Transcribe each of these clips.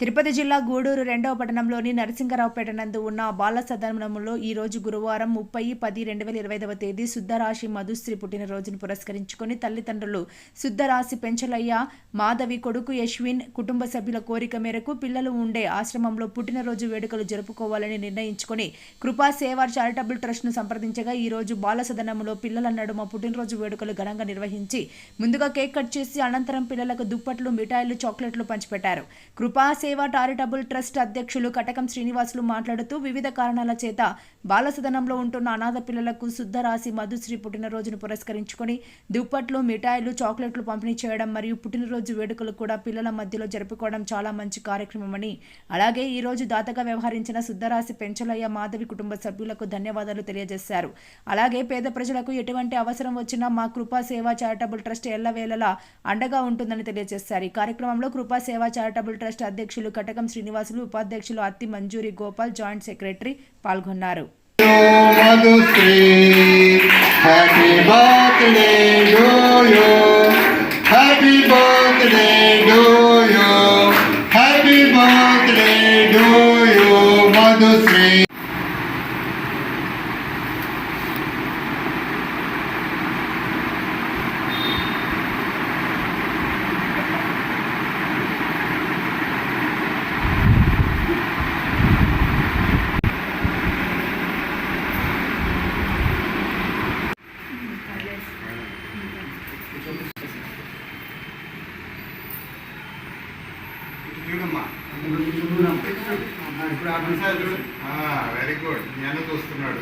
తిరుపతి జిల్లా గూడూరు రెండవ పట్టణంలోని నరసింహరావుపేట నందు ఉన్న బాల సదనంలో ఈ రోజు గురువారం ముప్పై పది రెండు వేల ఇరవై ఐదవ తేదీ శుద్ధరాశి మధుశ్రీ పుట్టినరోజును పురస్కరించుకొని తల్లిదండ్రులు శుద్ధరాశి పెంచలయ్య మాధవి కొడుకు యశ్విన్ కుటుంబ సభ్యుల కోరిక మేరకు పిల్లలు ఉండే ఆశ్రమంలో పుట్టినరోజు వేడుకలు జరుపుకోవాలని నిర్ణయించుకొని కృపా సేవా చారిటబుల్ ట్రస్ట్ను సంప్రదించగా ఈ రోజు బాల సదనంలో పిల్లల నడుమ పుట్టినరోజు వేడుకలు ఘనంగా నిర్వహించి ముందుగా కేక్ కట్ చేసి అనంతరం పిల్లలకు దుప్పట్లు మిఠాయిలు చాక్లెట్లు పంచిపెట్టారు. కృపా సేవా టారిటబుల్ ట్రస్ట్ అధ్యక్షులు కటకం శ్రీనివాసులు మాట్లాడుతూ వివిధ కారణాల చేత బాలసదనంలో ఉంటున్న అనాథ పిల్లలకు శుద్ధరాశి మధుశ్రీ పుట్టినరోజును పురస్కరించుకొని దుప్పట్లు మిఠాయిలు చాక్లెట్లు పంపిణీ చేయడం మరియు పుట్టినరోజు వేడుకలు కూడా పిల్లల మధ్యలో జరుపుకోవడం చాలా మంచి కార్యక్రమమని. అలాగే ఈ రోజు దాతగా వ్యవహరించిన శుద్ధరాశి పెంచలయ్య మాధవి కుటుంబ సభ్యులకు ధన్యవాదాలు తెలియజేశారు. అలాగే పేద ప్రజలకు ఎటువంటి అవసరం వచ్చినా మా కృపా సేవా చారిటబుల్ ట్రస్ట్ ఎల్లవేళలా అండగా ఉంటుందని తెలియజేశారు. ఈ కార్యక్రమంలో కృపా సేవా చారిటబుల్ ట్రస్ట్ అధ్యక్షులు కటకం శ్రీనివాసులు ఉపాధ్యక్షులు అత్తి మంజూరి గోపాల్ జాయింట్ సెక్రటరీ పాల్గొన్నారు. Madhusri, happy very good. నేను చూస్తున్నాడు.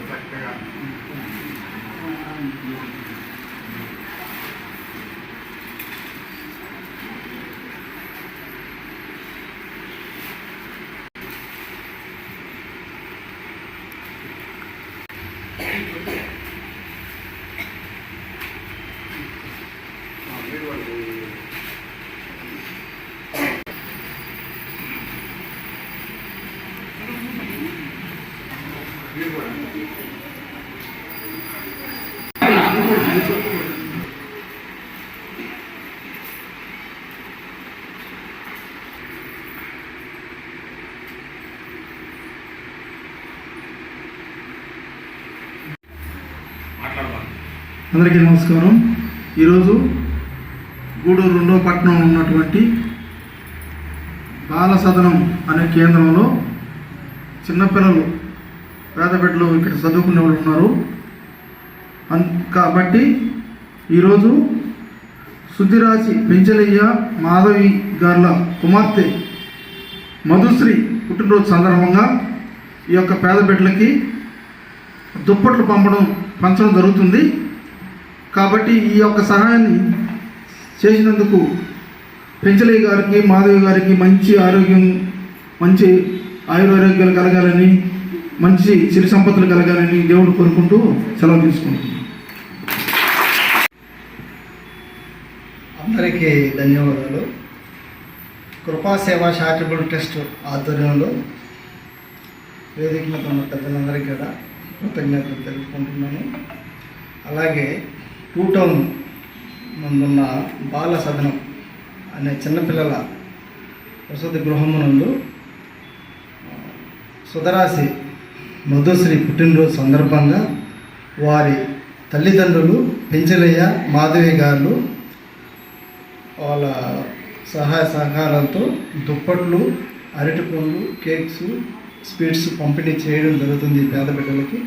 అందరికీ నమస్కారం. ఈరోజు గూడూరు రెండో పట్టణంలో ఉన్నటువంటి బాల సదనం అనే కేంద్రంలో చిన్నపిల్లలు పేద బిడ్డలు ఇక్కడ చదువుకునే వాళ్ళు ఉన్నారు. అన్ కాబట్టి ఈరోజు శుద్ధిరాశి పెంచలయ్య మాధవి గార్ల కుమార్తె మధుశ్రీ పుట్టినరోజు సందర్భంగా ఈ యొక్క పేద బిడ్డలకి దుప్పట్లు పంపడం పంచడం జరుగుతుంది. కాబట్టి ఈ యొక్క సహాయాన్ని చేసినందుకు పెంచలయ్య గారికి మాధవి గారికి మంచి ఆరోగ్యం మంచి ఆయురారోగ్యాలు కలగాలని మంచి సిరి సంపదలు కలగాలని దేవుడు కోరుకుంటూ సెలవు తీసుకుంటున్నాను అందరికీ ధన్యవాదాలు. కృపా సేవా చారిటబుల్ ట్రస్ట్ ఆధ్వర్యంలో వేదిక మీద ఉన్న పెద్దలందరికీ కూడా కృతజ్ఞతలు తెలుపుకుంటున్నాను. అలాగే టూ టౌన్ ముందున్న బాల సదనం అనే చిన్నపిల్లల వసతి గృహమునందు సుధరాశి మధుశ్రీ పుట్టినరోజు సందర్భంగా వారి తల్లిదండ్రులు పెంచలయ్య మాధవి గారు వాళ్ళ సహాయ సహకారాలతో దుప్పట్లు అరటిపండ్లు కేక్స్ స్వీట్స్ పంపిణీ చేయడం జరుగుతుంది పేద బిడ్డలకి.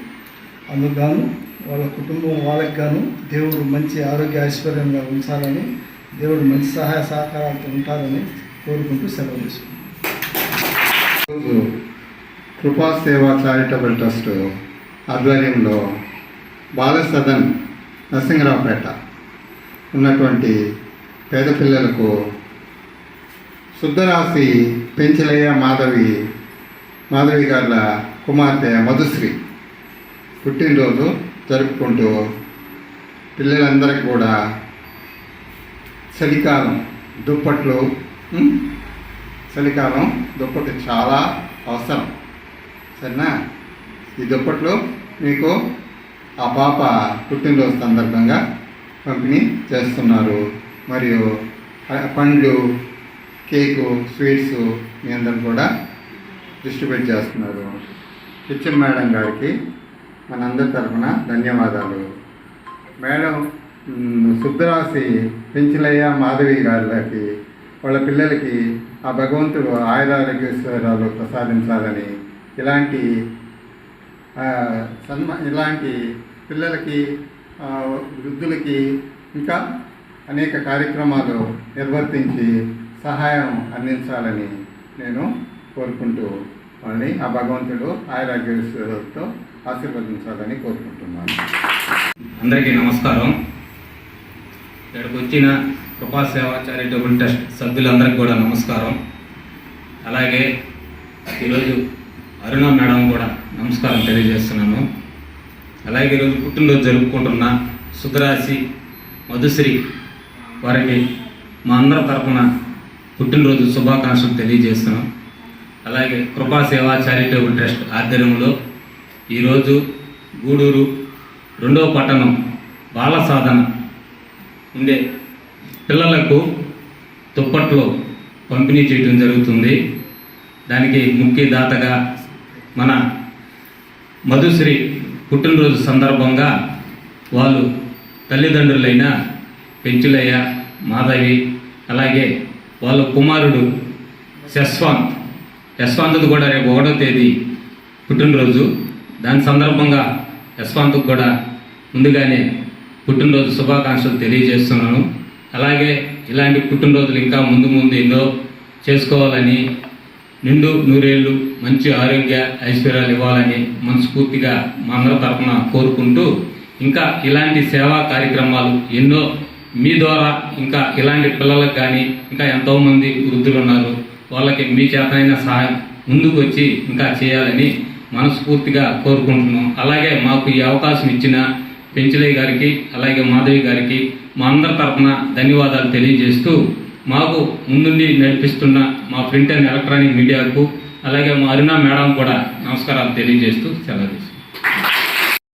అందుకు వాళ్ళ కుటుంబం వాళ్ళకి గాను దేవుడు మంచి ఆరోగ్య ఐశ్వర్యంగా ఉంచాలని దేవుడు మంచి సహాయ సహకారాలతో ఉంటారని కోరుకుంటూ సెలవు తీసుకుంటాం కృపా సేవా చారిటబుల్ ట్రస్ట్ ఆధ్వర్యంలో బాలసదన్ నరసింహరావుపేట ఉన్నటువంటి పేద పిల్లలకు శుద్ధరాశి పెంచలయ్య మాధవి మాధవి గారుల కుమార్తె మధుశ్రీ పుట్టినరోజు జరుపుకుంటూ పిల్లలందరికీ కూడా చలికాలం దుప్పట్లు చలికాలం దుప్పటి చాలా అవసరం. సరేనా? ఈ దుప్పట్లు మీకు ఆ పాప పుట్టినరోజు సందర్భంగా పంపిణీ చేస్తున్నారు. మరియు పండ్లు కేకు స్వీట్స్ మీ అందరు కూడా డిస్ట్రిబ్యూట్ చేస్తున్నారు. హెచ్ఎం మేడం గారికి మనందరి తరఫున ధన్యవాదాలు. మేడం శుద్ధరాశి పెంచిలయ్య మాధవి గారికి వాళ్ళ పిల్లలకి ఆ భగవంతుడు ఆయురారోగ్యశ్వరాలు ప్రసాదించాలని ఇలాంటి ఆ, సన్మా ఇలాంటి పిల్లలకి వృద్ధులకి ఇంకా అనేక కార్యక్రమాలు నిర్వర్తించి సహాయం అందించాలని నేను కోరుకుంటూ వాళ్ళని ఆ భగవంతుడు ఆయురాగ్యతో ఆశీర్వదించాలని కోరుకుంటున్నాను. అందరికీ నమస్కారం. ఇక్కడికి వచ్చిన కృపా సేవ చారిటబుల్ ట్రస్ట్ సభ్యులందరికీ కూడా నమస్కారం. అలాగే ఈరోజు అరుణ మేడం కూడా నమస్కారం తెలియజేస్తున్నాను. అలాగే ఈరోజు పుట్టినరోజు జరుపుకుంటున్న సుధరాశి మధుశ్రీ వారికి మా అందరి తరపున పుట్టినరోజు శుభాకాంక్షలు తెలియజేస్తున్నాం. అలాగే కృపా సేవా చారిటబుల్ ట్రస్ట్ ఆధ్వర్యంలో ఈరోజు గూడూరు రెండవ పట్టణం బాల సాధన ఉండే పిల్లలకు దుప్పట్లు పంపిణీ చేయడం జరుగుతుంది. దానికి ముఖ్య దాతగా మన మధుశ్రీ పుట్టినరోజు సందర్భంగా వాళ్ళు తల్లిదండ్రులైన పెంచులయ్య మాధవి అలాగే వాళ్ళ కుమారుడు శస్వాంత్ యశ్వాంత్ది కూడా రేపు ఒకటో తేదీ పుట్టినరోజు. దాని సందర్భంగా యశ్వాంత్కు కూడా ముందుగానే పుట్టినరోజు శుభాకాంక్షలు తెలియజేస్తున్నాను. అలాగే ఇలాంటి పుట్టినరోజులు ఇంకా ముందు ముందు ఎన్నో చేసుకోవాలని నిండు నూరేళ్ళు మంచి ఆరోగ్య ఐశ్వర్యాలు ఇవ్వాలని మనస్ఫూర్తిగా మా అందరి తరఫున కోరుకుంటూ ఇంకా ఇలాంటి సేవా కార్యక్రమాలు ఎన్నో మీ ద్వారా ఇంకా ఇలాంటి పిల్లలకు కానీ ఇంకా ఎంతోమంది వృద్ధులు ఉన్నారు. వాళ్ళకి మీ చేతనైన సహాయం ముందుకు వచ్చి ఇంకా చేయాలని మనస్ఫూర్తిగా కోరుకుంటున్నాం. అలాగే మాకు ఈ అవకాశం ఇచ్చిన పెంచలయ్య గారికి అలాగే మాధవి గారికి మా అందరి తరఫున ధన్యవాదాలు తెలియజేస్తూ మాకు ముందుండి నడిపిస్తున్న మా ప్రింట్ అండ్ ఎలక్ట్రానిక్ మీడియాకు అలాగే మా అరుణ మేడం కూడా నమస్కారాలు తెలియజేస్తూ సెలవు